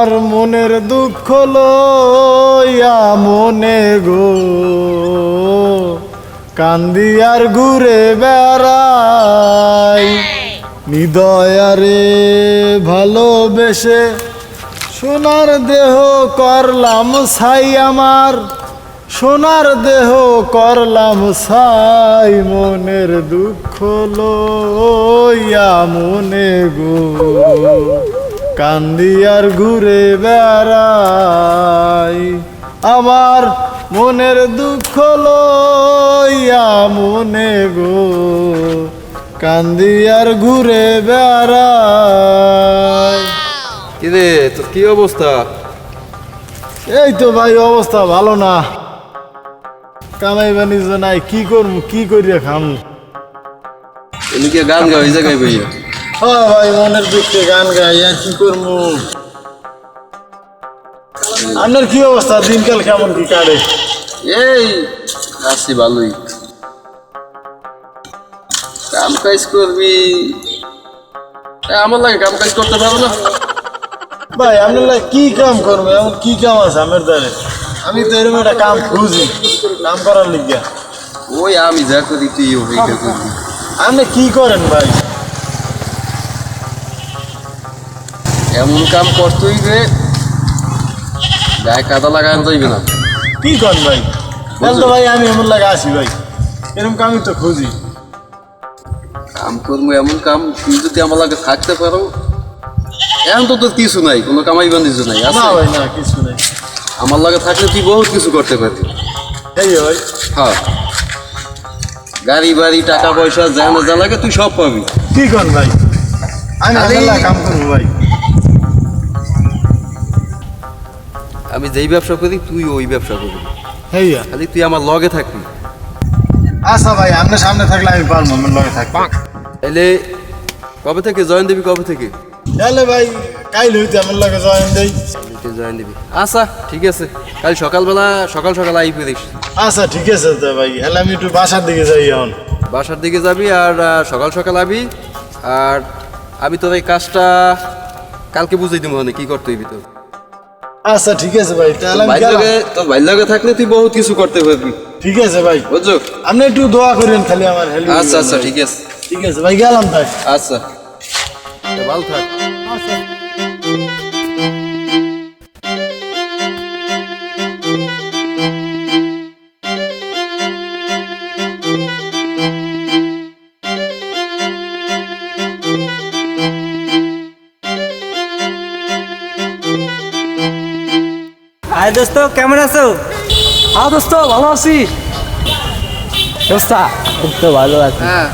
আর মনের দুঃখ লইয়া মনে গো। কান্দি আর ঘুরে বেড়াই। হৃদয়ারে ভালোবেসে সোনার দেহ করলাম ছাই আমার। সোনার দেহ করলাম ছাই মনের দুঃখ লইয়া মনে গো। কান্দি আর ঘুরে বেড়াই। আমার মনের দুঃখ লইয়া মনে গো কান্দি আর ঘুরে বেড়াই। কিরে তোর কি অবস্থা? এই তো ভাই অবস্থা ভালো না। কামাই বাণিজ্য নাই কি করব কি করিয়া খামু? এদিকে গান গাও এই জায়গায় বইয়া। হ্যাঁ ভাই মনের দুঃখে গান গাই আর কি করব? আপনার কি অবস্থা? দিনকাল কেমন কি কাটে? এই আছি ভালোই। কাম কাজ করবি। আমার লাগে কাম কাজ করতে পারব না। ভাই আপনার লাগে কি কাম করব? এমন কি কাম আছে আমার দ্বারে? আমি তো এরকম একটা কাম খুঁজি কাম করার লিগিয়া ওই আমি যা করি তুই ওইটা করবি আপনি কি করেন ভাই? এমন কাম করতেই যে গায়ে কাদা লাগানো যাইবে না। কি করেন ভাই? তো ভাই আমি এমন লাগে আসি ভাই। এরকম কামই তো খুঁজি। কাম করব এমন কাম তুই যদি আমার লাগে থাকতে পারো এখন তো তোর কিছু নাই কোনো কামাই বান্ধিছো নাই না ভাই না কিছু নাই। আমার লাগে থাকলে তুই বহুত কিছু করতে পারবি এই ভাই। হ্যাঁ। গাড়ি বাড়ি টাকা পয়সা যা না যা লাগে তুই সব পাবি। কি করেন ভাই? আমি কাম করব ভাই। আমি যেই ব্যবসা করি তুই ওই ব্যবসা করবি হেইয়া। খালি তুই আমার লগে থাকবি। আচ্ছা ভাই আপনার সামনে থাকলে আমি পারব আমার লগে থাকব। তাহলে কবে থেকে জয়েন দিবি কবে থেকে? তাহলে ভাই কাইল হইতে আমার লগে জয়েন দেই। জয়েন দিবি। আচ্ছা ঠিক আছে। কাল সকালবেলা সকাল সকাল আই ফিরিস। আচ্ছা ঠিক আছে ভাই আমি একটু বাসার দিকে যাই এখন। বাসার দিকে যাবি আর সকাল সকাল আবি। আর আমি তোর এই কাজটা কালকে বুঝাই দিব মানে কি করতে হইবি তো আচ্ছা ঠিক আছে ভাই তাহলে আমি ভাই গেলাম। তো তোর ভাই লাগে থাকলে তুই বহুত কিছু করতে পারবি। ঠিক আছে ভাই। বুঝছ? আপনি একটু দোয়া করেন খালি আমার হেল্প আচ্ছা আচ্ছা ঠিক আছে। ঠিক আছে ভাই গেলাম তাই আচ্ছা। ভালো থাক। হাই দোস্ত কেমন আছো হ্যাঁ দোস্ত ভালো আছি দোস্তা তো ভালো আছি হ্যাঁ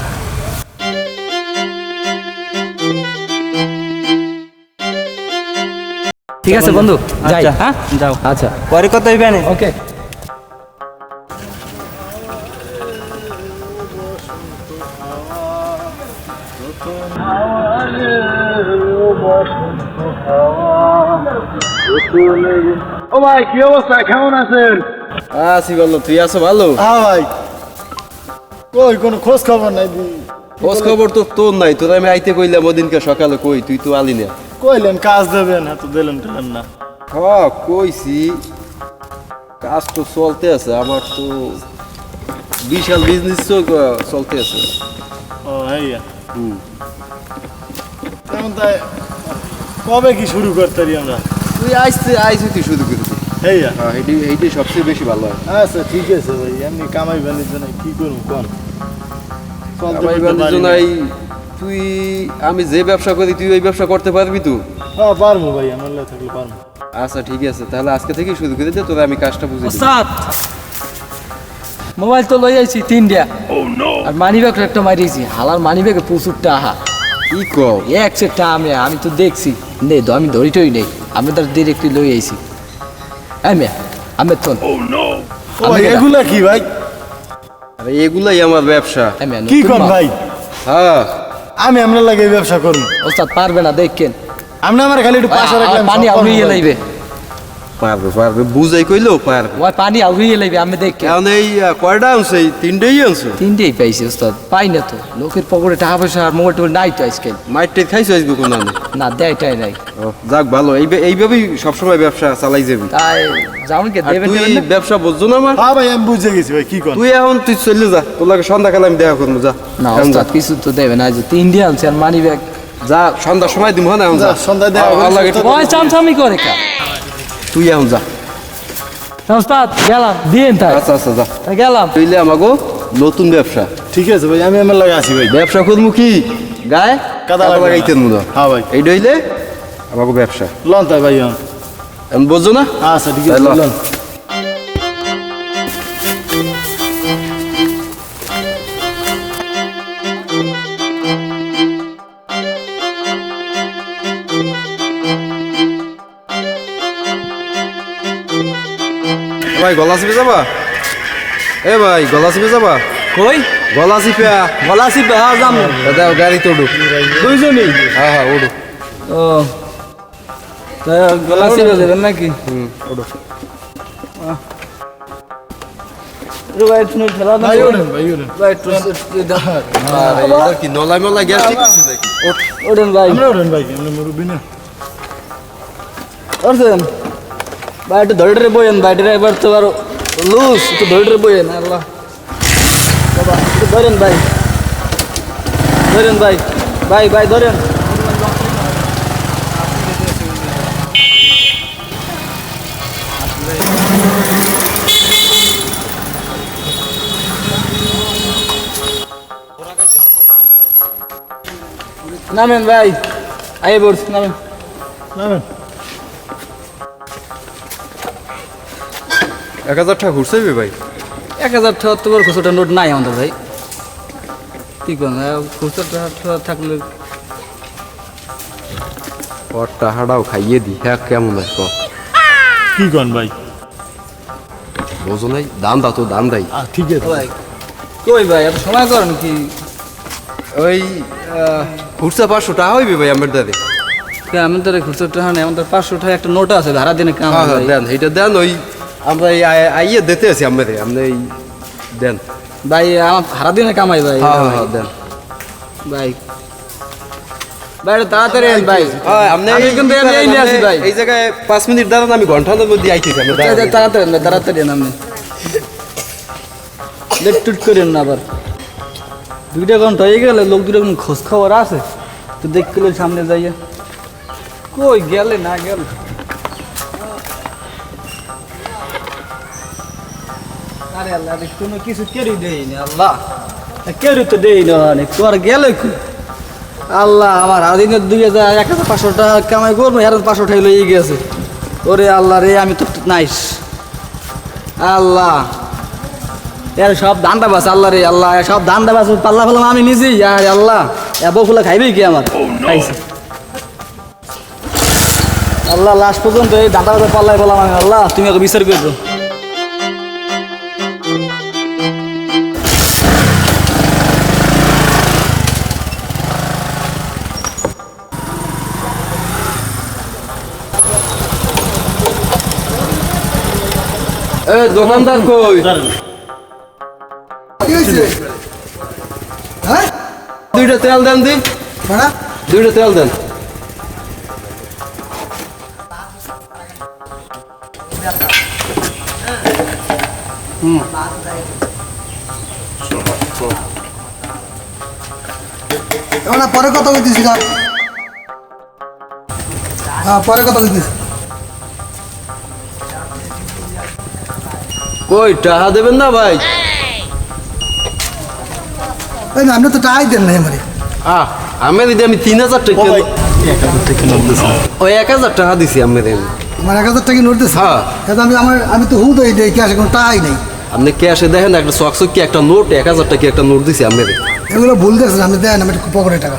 ঠিক আছে বন্ধু যাই হ্যাঁ যাও আচ্ছা পরে কত হইবে না ওকে ও ভাই কি অবস্থা? কেমন আছেন? আছি বলল তুই আছো ভালো? হ্যাঁ ভাই। কই কোনো খোঁজ খবর নাই দি? খোঁজ খবর তো তোর নাই তোর আমি আইতে কইলাম ওদিনকে সকালে কই তুই তো আলি না। কইলেন কাজ দেবেন হ্যাঁ তো দিলেন টেলেন না। হ কইছি কাজ তো চলতে আছে আমার তো বিশাল বিজনেস চলতে আছে। ও হইয়া হুম। তেমন তাই কবে কি শুরু করতে পারি আমরা? তুই আইসতে আইসি তুই হ্যাঁ এইটি এইটি সবচেয়ে বেশি ভালো হয়। আচ্ছা ঠিক আছে ভাই এমনি কামাই কি করব তুই আমি যে ব্যবসা করি তুই ওই ব্যবসা করতে পারবি হ্যাঁ পারব ভাই আমার লাগে থাকলে পারব। আচ্ছা ঠিক আছে তাহলে আজকে থেকে শুরু করে দে তোরা আমি কাজটা বুঝে ওস্তাদ মোবাইল তো লই আইছি তিনটা। আর মানি ব্যাগ একটা মারিয়েছি হালার মানি ব্যাগে প্রচুর টাহা। কি কও? এক সে আমি আমি তো দেখছি। নেই তো আমি ধরিটই নেই। আমি তো ডিরেক্টলি লই আইছি। আমি আমি তো ও ভাই এগুলা কি ভাই? আরে এগুলাই আমার ব্যবসা। কি কর ভাই? হ্যাঁ। আমি আপনার লাগে ব্যবসা করুন ওস্তাদ পারবে না দেখেন। আপনি আমার খালি একটু পাশে রাখলাম পানি আপনি ইয়ে লাইবে পারবে পারবে। বুঝাই কইলো পারবে। ওই পানি আউড়িয়ে লাগবে আমি দেখি। এই কয়টা আনছে? তিনটেই আনছো? তিনটেই পাইছি ওস্তাদ। পাই না তো। লোকের পকেটে টাকা পয়সা আর মোবাইল টোবাইল নাই তো আজকাল। মাইট খাইছো কোন আনে? না দেয়টাই নাই। যাক ভালো। এই এইভাবেই সবসময় ব্যবসা চালাই যাবি। তাই কে দেবেন তুই ব্যবসা বুঝছ না আমার হ্যাঁ ভাই আমি বুঝে গেছি ভাই কি কর তুই এখন তুই চলে যা। তোর লাগে সন্ধ্যাকালে আমি দেখা করব যা। না। ওস্তাদ কিছু তো দেবে না। যে তিনটে আনছে আর মানি ব্যাগ যা সন্ধ্যার সময় দিব না এখন যা। সন্ধ্যায় দেখা। আল্লাহকে ওই চামচামি করে কা তুই এখন যা। ওস্তাদ গেলাম দিন তাই। আচ্ছা আচ্ছা যা। গেলাম। তুইলে আমাকে নতুন ব্যবসা। ঠিক আছে ভাই আমি আমার লাগে আসি ভাই। ব্যবসা করব কি? গায়ে? কাদা। লাগাইতেন মতো হয়। ভাই। এইটা হইলে? আমাকে ব্যবসা। লন তাই ভাই বুঝছ না? আচ্ছা ঠিক আছে ভাই গলা চিপে যাবা? এ ভাই গলা চিপে যাবা? কই? গলা চিপে গলাসি বেহা যাম। দাদা গাড়ি তো উঠো দুইজনই? হ্যাঁ হ্যাঁ উঠো ও। তা গলাসি দেবেন নাকি? হুম উঠো ভাই একটু ঠেলা দেন ভাই ওঠেন ভাই ওঠেন ভাই একটু আরে এটা কি নলাই মলাই গ্যাস ঠিক আছে ওঠেন ভাই। ওঠেন ভাই মুরব্বী না। করছেন ভাই একটু ধরে বইয়েন ভাই ড্রাইভার তো আরও লুজ একটু ধরে বইয়েন আল্লাহ বাবা একটু ধরেন ভাই ধরেন ভাই ভাই ভাই ধরেন নামেন ভাই আই বলছি নামেন নামেন এক হাজার টাকা ঘুরছে ভাই। এক হাজার টাকা তো খুচরোটা নোট নাই আমাদের ভাই। কি করুন খুচরোটা টাকা থাকলে ওর টাকাটাও খাইয়ে দি হ্যাঁ কেমন আছে ক? কন ভাই? বোঝো নাই দাম দাও তো দাম দাই। ঠিক আছে। ভাই কই ভাই এত সময় করেন কি? ওই ঘুরছে পাঁচশো টাকা হইবে ভাই আমার দাদে আমাদের খুচরো টাকা নেই আমাদের পাঁচশো টাকা একটা নোট আছে ভাড়া দিনে কাম হ্যাঁ হ্যাঁ। দেন এইটা দেন ওই আমরা আইয়ে দিতে আছি আমাদের আপনি দেন। ভাই আমার ভাড়া দিনে কামাই ভাই। হ্যাঁ হ্যাঁ হ্যাঁ, দেন। ভাই। ভাই তাড়াতাড়ি ভাই। আপনি কিন্তু এই নিয়ে আসি ভাই। এই জায়গায় পাঁচ মিনিট দাঁড়ান আমি ঘণ্টার মধ্যে আইতেছি আপনি এই দাঁড়ান। যে তাড়াতাড়ি তাড়াতাড়ি আন আপনি। লেট টুট করেন না আবার। দুইটা ঘণ্টা হয়ে গেলে লোক দুটো খোঁজ খবর আছে? তো দেখলে সামনে যাইয়া। কই গেলে না গেল? আরে আল্লাহ রে, কোনো কিছু কেড়ি দেয়নি আল্লাহ। কেড়ি তো দেই না অনেক তোমার গেলে আল্লাহ আমার আদিনের দুই হাজার এক হাজার পাঁচশো টাকা কামাই করব হাজার পাঁচশো টাকা লইয়ে গেছে। ওরে আল্লাহ রে আমি তো নাইস আল্লাহ এর সব বাস আল্লাহ রে আল্লাহ সব বাস পাল্লা ফেলাম আমি নিজেই আর আল্লাহ। এব ফুলা খাইবে কি আমার? খাইছে। আল্লাহ লাস্ট পর্যন্ত এই বাজার পাল্লাই বললাম আমি আল্লাহ তুমি ওকে বিচার করছ দোকানদার কই? দুইটা তেল দেন দি। দুইটা তেল দেন। পরে কথা কইতেছি হ্যাঁ পরে কথা কইতেছি কই টাকা দেবেন না ভাই? না আপনি তো টাকাই দেন নাই আমারে। আহ আমি দিদি আমি তিন হাজার টাকা ওই এক হাজার টাকা দিছি আমি দেন আমার এক হাজার টাকা নোট দিচ্ছে হ্যাঁ। আমি আমার আমি তো হুদ হয়ে দেই ক্যাশে কোনো টাকাই নেই। আপনি ক্যাশে দেখেন একটা চকচক কি একটা নোট এক হাজার টাকা একটা নোট দিছি আমি এগুলো ভুল দেখছেন আপনি দেন আমি একটু পকেটে টাকা।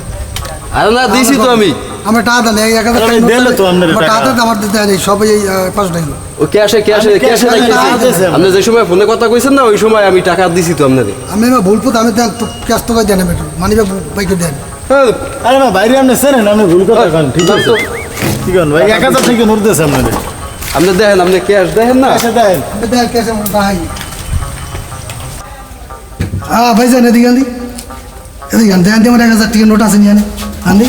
আরে না দিছি তো আমি। আমার টাকা দেন এক হাজার টাকা দিলে তো আমার টাকা। টাকা দেন, আমার দিতে নেই সবাই এই পাঁচশো টাকা। ও ক্যাশে ক্যাশে ক্যাশে টাকা। আপনি যে সময় ফোনে কথা কইছেন না ওই সময় আমি টাকা দিছি তো আপনাদের। আমি এবার ভুল পথ আমি দেন তো ক্যাশ তো দেন আমি মানি বাইকে দেন। হ্যাঁ। আরে না বাইরে আপনি চেনেন আপনি ভুল কথা কন ঠিক আছে। কি কন ভাই এক হাজার থেকে নোট দিয়েছে আপনাদের। আপনি দেখেন আপনি ক্যাশ দেখেন না। এসে দেন। দেখ কেসে তাহাই হ্যাঁ ভাই যান এদিকে আনদি এদিকে আনতে আনতে আমার এক হাজার টিকিট নোট আছে নিয়ে আনে। আনদি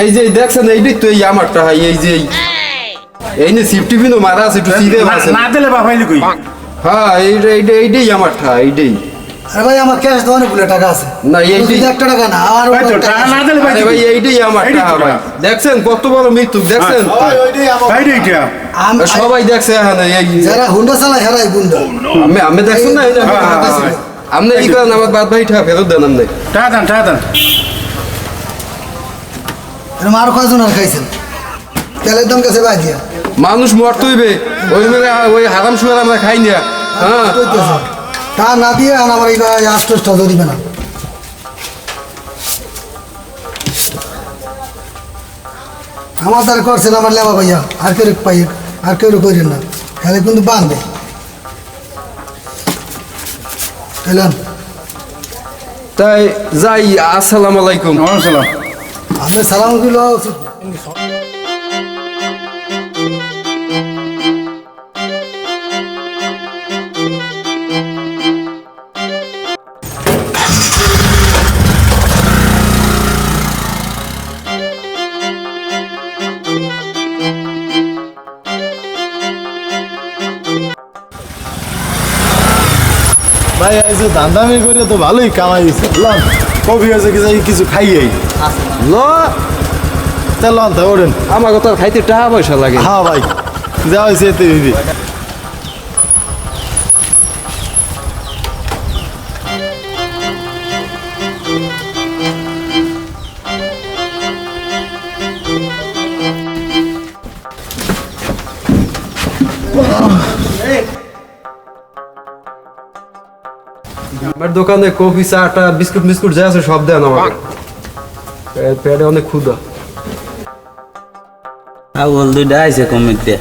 এই যে দেখছেন এইটাই তো এই আমার টাকা এই যে এই- এই নে সিফটি পিনও মারা আছে একটু সিধে আছে না দিলে বাপাইলি কই? হ্যাঁ এইটা এইটা এইটাই আমার টাকা এইটাই। আরে ভাই আমার ক্যাশ দেওয়া অনেকগুলো টাকা আছে। না, এই- শুধু একটা টাকা না আর ভাই তো টাকা না দিলে ভাই ভাই এইটাই আমার এইটাই টাকা ভাই দেখছেন কত বড় মৃত্যু দেখছেন? ওই ওইটাই আমার ভাই রে এটা আম- সবাই দেখছে এখানে এই যারা হুন্ডা চালায় হেরাই গুন্ডা। আমি আমি দেখছেন না এই যে আমি হ্যাঁ, হ্যাঁ, হ্যাঁ। আপনি এই করেন? আমার বাদ ভাই টাকা ফেরত দেন আপনি। টাকা দেন টাকা দেন। এরকম আরও কয়জন আর খাইছেন? তেলের দাম গেছে ভাই দিয়া। মানুষ মরতে হইবে ওই মেরে ওই হারাম সুয়ার আমরা খাই না। হ্যাঁ। তা না দিয়ে আর আমার এই আষ্টটা ধরিবে না। আমার দ্বারা করছেন আমার লেবা ভাইয়া আর কেউ পাই আর কেউ করেন না। খেলে কিন্তু বাঁধবে তাই যাই আসসালামু আলাইকুম। ওয়ালাইকুম আপনি সালাম দিল। ভাই এই যে দান্দামি করে তো ভালোই কামাই লন কবি আছে কিছু কিছু খাইয়েই। ল। তা লন তা ওরেন আমার কথা খাইতে টাকা পয়সা লাগে। হ্যাঁ ভাই যা হয়েছে এতে দিবি। আমার দোকানে কফি চাটা বিস্কুট মিস্কুট যা আছে সব দেন আমাকে। পে- পেটে অনেক ক্ষুদা আউল দুইটা আইসে কমিতে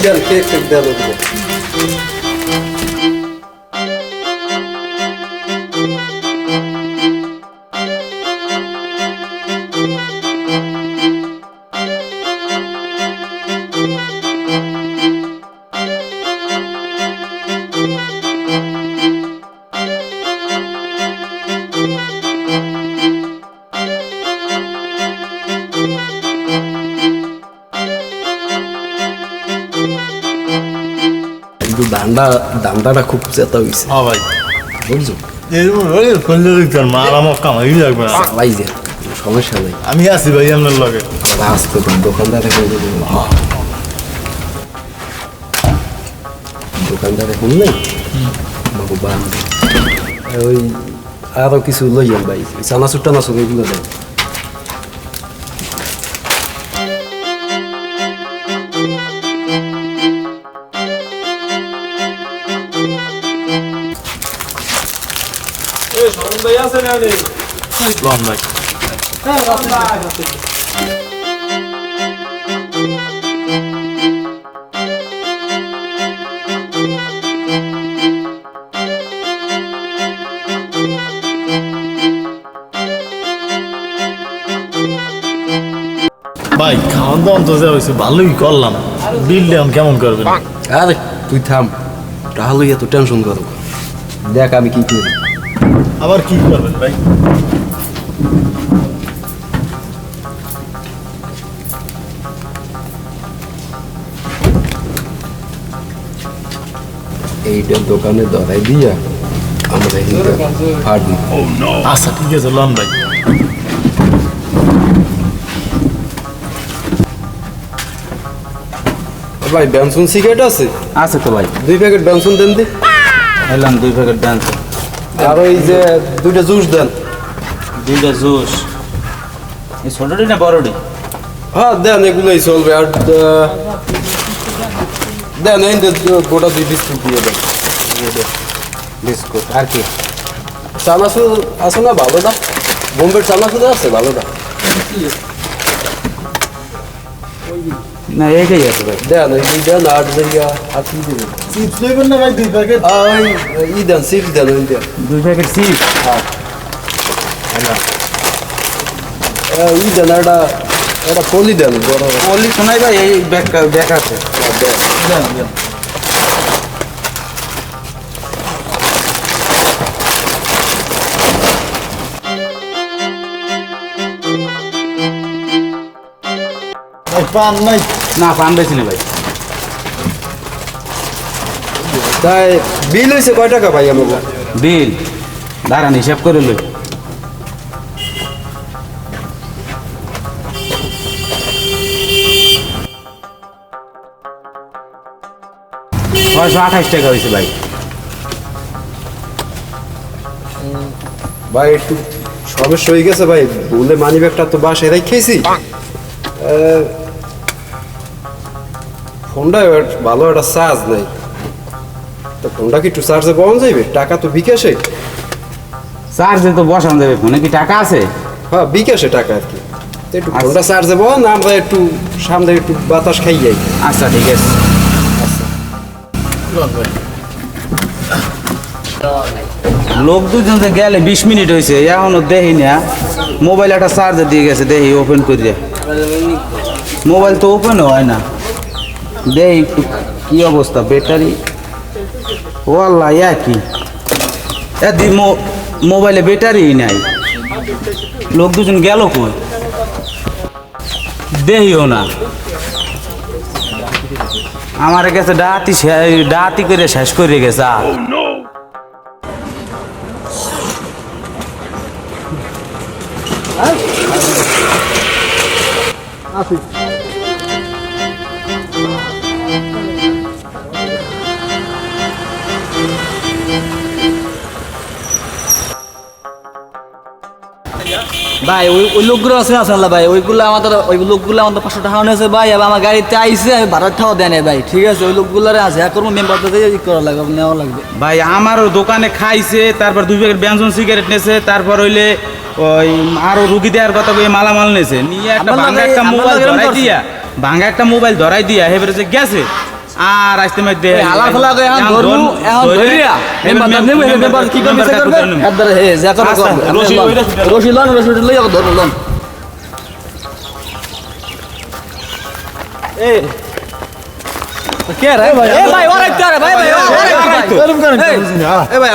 ওই দেন কেক টেক দেন ওগুলো। দান্ডা খুব চেতা হইছে। হ্যাঁ ভাই। বুঝছ? এরকম ওই খুললে দিতেন মার আমার কামাই লাগবে না। চালাই যে সমস্যা নেই। আমি আছি ভাই আপনার লগে। আবার আসতে তো দোকানদার এখন যদি দোকানদার এখন নেই? বাবু ওই আরও কিছু লইয়াম ভাই। চানাচুর টানাচুর এগুলো দেয় ভাই ভাই খাওয়ান দাওয়ান তো যা হয়েছে ভালোই করলাম। বিল দেন কেমন করবেন? আরে তুই থাম। তাহলে এত টেনশন করো। দেখ আমি কি করি। আবার কি করবেন ভাই এইটা দোকানে ধরাই দিয়া আমরা এইটা ফাট দিই। আচ্ছা ঠিক আছে লন ভাই। ভাই বেনসন সিগারেট আছে? আছে তো ভাই। দুই প্যাকেট বেনসন দেন দি। এলাম দুই প্যাকেট ডান্স আর ওই যে দুইটা জুস দেন। দুইটা জুস। এই ছোটটি না বড়টি? হ্যাঁ দেন এগুলোই চলবে। আর দেন এই গোটা দুই বিস্কুট দিয়ে দেন। বিস্কুট আর কি? চানাচুর আছে না ভালো না বোম্বের চানাচুর আছে ভালো না এইটাই আছে ভাই। দেন এই দুই দেন আর যে ইয়া, আর কি দিবেন চিপস নেবেন না ভাই দুই প্যাকেট ওই ই দেন চিপস দেন ওই দেন। দুই প্যাকেট চিপস আহ, ই দেন একটা একটা পলি দেন বড়। বললি শোনাই ভাই এই ব্যাগ ব্যাগ আছে। দেন। ভাই পান নাই না পান বেশি না ভাই। তাই বিল হয়েছে কয় টাকা ভাই আমার বিল? দাঁড়ান হিসাব করে লই। ছয়শো আঠাশ টাকা হয়েছে ভাই। ভাই একটু সমস্যা হয়ে গেছে ভাই ভুলে মানি ব্যাগটা তো বাসায় রেখেছি। ফোনটা ভালো একটা চার্জ নেই। তো ফোনটা কি একটু চার্জে পাওয়া যাবে টাকা তো বিকাশে। চার্জে তো বসান যাবে ফোনে কি টাকা আছে? হ্যাঁ বিকাশে টাকা আর কি। একটু ফোনটা চার্জে না আমরা একটু সামনে একটু বাতাস খাই যাই। আচ্ছা ঠিক আছে। লোক দুজন যে গেলে বিশ মিনিট হয়েছে এখনও দেখি না। মোবাইল একটা চার্জার দিয়ে গেছে দেখি ওপেন করিয়া। মোবাইল তো ওপেন হয় না। দেখি একটু কি অবস্থা, ব্যাটারি? ও আল্লাহ ইয়া কি এদি মোবাইলে ব্যাটারি নাই। লোক দুজন গেল কই? দেহিও না। আমার কাছে ডাহাতি ডাহাতি করে শেষ করে গেছে। আর। ভাই ওই ওই লোকগুলো আছে না আসলে ভাই? ওইগুলো আমাদের ওই লোকগুলো আমাদের পাঁচশো টাকা নিয়েছে ভাই এবার আমার গাড়িতে আইসে আমি ভাড়ার টাকাও দেয় ভাই। ঠিক আছে ওই লোকগুলোরে আছে হ্যাঁ করব মেম্বারটা দিয়ে করা লাগবে নেওয়া লাগবে। ভাই আমারও দোকানে খাইছে তারপর দুই প্যাকেট ব্যঞ্জন সিগারেট নেছে তারপর হইলে ওই আরও রুগী দেওয়ার কথা কয়ে মালামাল নেছে নিয়ে একটা একটা মোবাইল ধরাই দিয়া ভাঙা একটা মোবাইল ধরাই দিয়া হেবরে যে গেছে। আর আসতে মধ্যে হালা ফালা করে এখন এখন ধরিয়া কি করবে সে করবে একবারে হে যা আচ্ছা, করবে রশি লন লই লন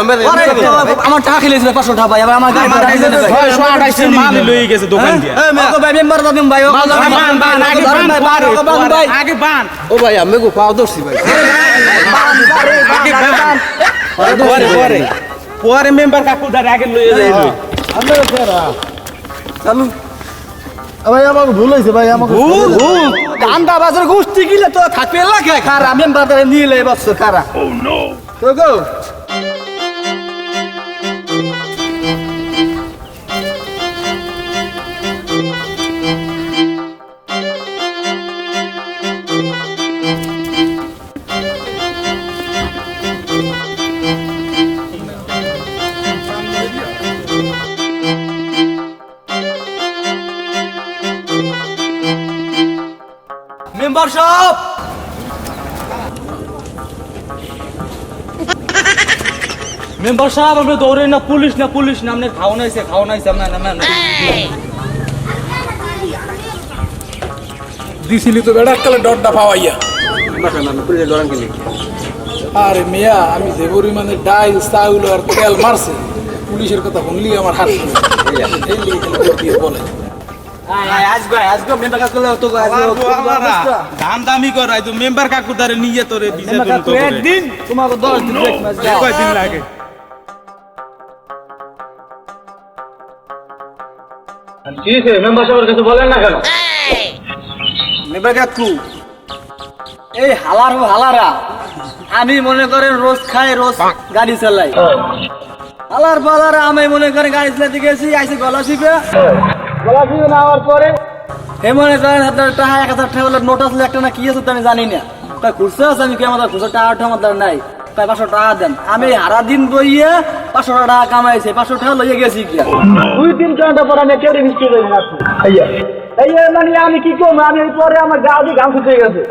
আমরা আমার টাকা খেলেছিল পাঁচশো টাকা ভাই আমার লই গেছে দোকান দিয়া ভাই মেম্বার দাদিম ভাই আগে বান, ও ভাই আমি গো পাও ধরছি ভাই। পরে মেম্বার কাকু আগে লইয়ে যাই ভাই ভুল হয়েছে ভাই ভুল। ভুল? কান্দা বাজার গোষ্ঠী গিলে তো থাকবে এলাকায় খারা মেম্বারদের নিয়ে লে বসছো খারা। তো গো মেম্বার সাহেব, আপনি দৌড়ে না, পুলিশ না পুলিশ না, আপনি নাইছে নাইছে আপনার দিছিলি তো বেড়া কালে পাওয়াইয়া। আরে মিয়া, আমি যে পরিমাণে ডাইল, চাউল আর তেল মারছে। পুলিশের কথা শুনলি আমার হাত বলে? দাম দামি করাই তো মেম্বার কাকু দাঁড়ে নিয়ে তোরে বিজে তো করে। একদিন তোমাকে দশ দিন এক মাস যাও কয়দিন লাগে? এই হালার হালারা আমি মনে করেন রোজ খাই রোজ গাড়ি চালাই। আলার পালার আমি মনে করেন গাড়ি চালাতে গেছি আইসি গলা শিপে গলা নেওয়ার পরে হে মনে করেন আপনার টাকা এক হাজার টাকা নোট আসলে একটা না কি আছে তো আমি জানি না। তাই আছে আমি কি আমাদের খুচরো টাকা ওঠা আমাদের নাই? তাই পাঁচশো টাকা দেন। আমি হারা দিন বইয়ে পাঁচশো টাকা কামাইছি পাঁচশো টাকা লইয়ে গেছি কি দুই তিন ঘণ্টা পর আমি কেউ মিষ্টি করি না এই মানে আমি কি করব? আমি পরে আমার গা দিয়ে ঘাম শুকিয়ে গেছে।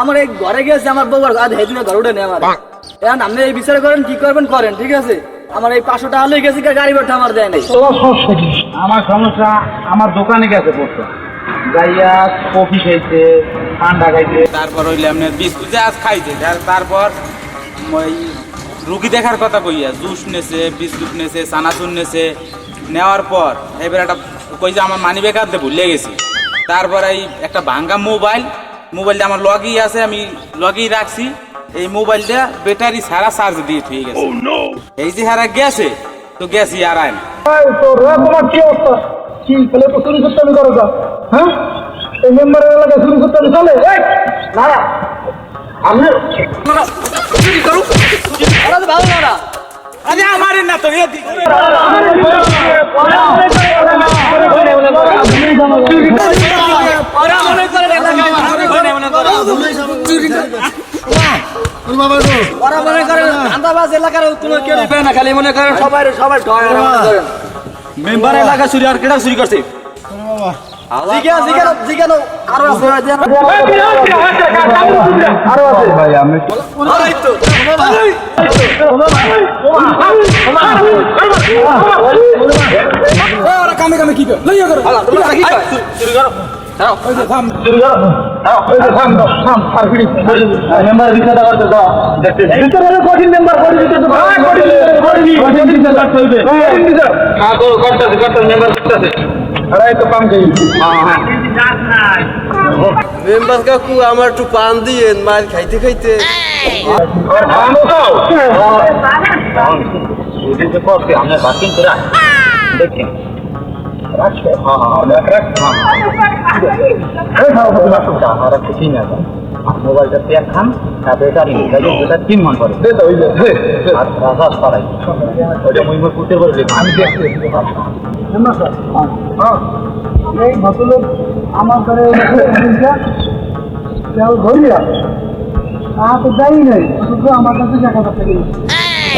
আমার এই ঘরে গেছে আমার বউর গা দিয়ে ঘর উঠে নেই আমার। এখন আপনি এই বিচার করেন কি করবেন করেন ঠিক আছে? আমার এই পাঁচশো টাকা লই গেছি গাড়ি ভাড়া আমার দেয় নাই। আমার সমস্যা আমার দোকানে গেছে পড়তো। যাইয়া কফি খাইছে ঠান্ডা খাইছে। তারপর হইলে আপনার বিস্কুট আজ খাইছে তারপর ওই রুগী দেখার কথা কইয়া জুস নেছে বিস্কুট নেছে চানাচুর নেছে। নেওয়ার পর এবার একটা কই যে আমার মানি ব্যাগ আনতে ভুলে গেছি। তারপর এই একটা ভাঙ্গা মোবাইল মোবাইলটা আমার লগই আছে আমি লগই রাখছি। এই মোবাইলটা ব্যাটারি সারা চার্জ দিয়ে থুয়ে গেছে। এই যে হারা গেছে তো গেছি আর আয় না। তোমার কি অবস্থা? কি তাহলে তো চুরি করতে আমি করো হ্যাঁ? এই মেম্বারের এলাকায় চুরি করতে আমি চলে না আমি চুরি ভালো না। আরে আমারে না তো মেম্বার এলাকা চুরি আর কেটা চুরি করছে? জিজ্ঞা জিজ্ঞা জিজ্ঞা দাও, আরও আছে। আরও আছে। ভাই আমি কামে কামে কি করে? লইয়া করে। চুরি করো ওই যে থাম মেম্বার বিচারটা করতে দাও দেখতে বিচারের কঠিন মেম্বার কঠিন বিচার তো ভাই কঠিন কঠিন কঠিন বিচার করতে হইবে কঠিন বিচার হ্যাঁ। করতেছে করতেছে মেম্বার করতেছে আরে তো কাম করি মেম্বার কাকু আমার একটু পান দিয়েন মার খাইতে খাইতে মোবাইলটা পেয়ে খান না বেকারি যেটা তিন মান করে আর রাজা সরাই ওইটা মুই মুই পুঁতে করে আমি দেখছি। এই ভদ্রলোক আমার ঘরে কেউ ধরিয়া তা তো যাই নাই শুধু আমার কাছে দেখা করতে গেল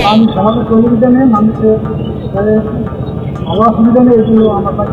আমি সমাজে সুবিধা নেই মানুষের মানে ভালো অসুবিধা নেই এগুলো আমার কাছে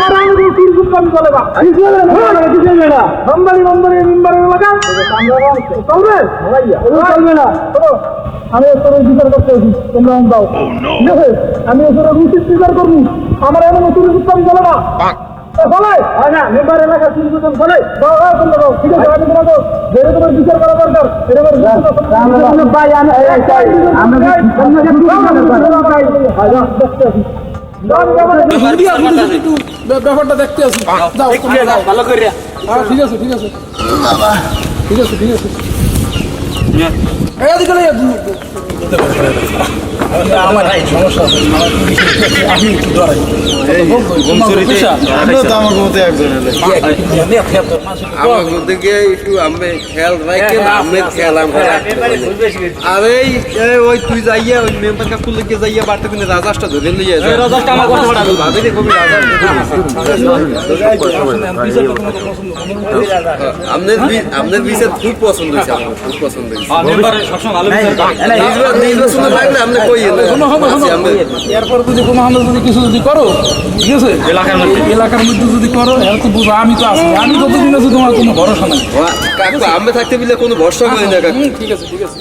আমি চলে না না মেম্বারের এলাকা চলবে চলবে না তোর বিচার করতে তোমরা দাও ঠিক আছে আমি তোর উচিত বিচার করব আমার এমন চুরি করতে চলে না হয় মেম্বার এলাকা চলে ঠিক আছে আমি তোমাকে বিচার করা দরকার আমার ভাই আমি আমরা একটু ব্যাপারটা দেখতে আসি যাও ভালো করে হ্যাঁ, ঠিক আছে ঠিক আছে ঠিক আছে ঠিক আছে এদিকে আর এই এই ওই তুই যাইয়া ওই মেম্বার কাকু লিখে যাইয়া বাড়তে কিনে রাজাসটা ধরে লইয়া যা রাজাসটা আমার কথা ভাবি রে কবি রাজাস আপনার বিচার খুব পছন্দ হয়েছে আমার খুব পছন্দ হয়েছে নির্বাচনে শোনো শোনো শোনো এরপর যদি কোনো আমরা যদি কিছু যদি করো ঠিক আছে? এলাকার মধ্যে। এলাকার মধ্যে যদি করো এর তো বুঝো আমি তো আছি। আমি যতদিন আছি তোমার কোনো ভরসা নাই। কাকু আমি থাকতে বিলে কোনো ভরসা হয় না কাকু। ঠিক আছে ঠিক আছে।